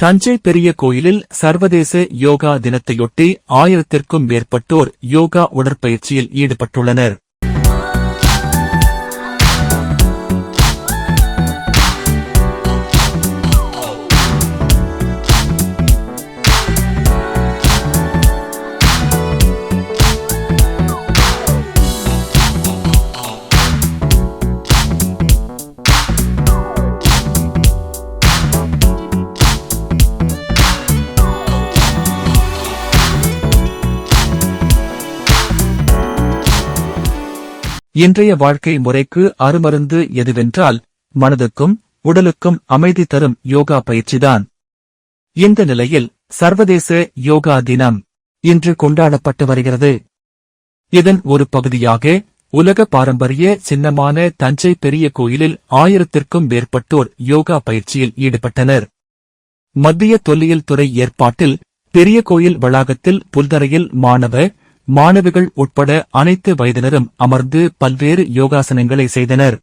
தஞ்சை பெரிய கோயிலில் சர்வதேச யோகா தினத்தையொட்டி ஆயிரத்திற்கும் மேற்பட்டோர் யோகா உடற்பயிற்சியில் ஈடுபட்டுள்ளனர். இன்றைய வாழ்க்கை முறைக்கு அருமருந்து எதுவென்றால் மனதுக்கும் உடலுக்கும் அமைதி தரும் யோகா பயிற்சிதான். இந்த நிலையில் சர்வதேச யோகா தினம் இன்று கொண்டாடப்பட்டு வருகிறது. இதன் ஒரு பகுதியாக உலக பாரம்பரிய சின்னமான தஞ்சை பெரிய கோயிலில் ஆயிரத்திற்கும் மேற்பட்டோர் யோகா பயிற்சியில் ஈடுபட்டனர். மத்திய தொல்லியல் துறை ஏற்பாட்டில் பெரிய கோயில் வளாகத்தில் புல்தரையில் மாணவ மாணவிகள் உட்பட அனைத்து வயதினரும் அமர்ந்து பல்வேறு யோகாசனங்களை செய்தனர்.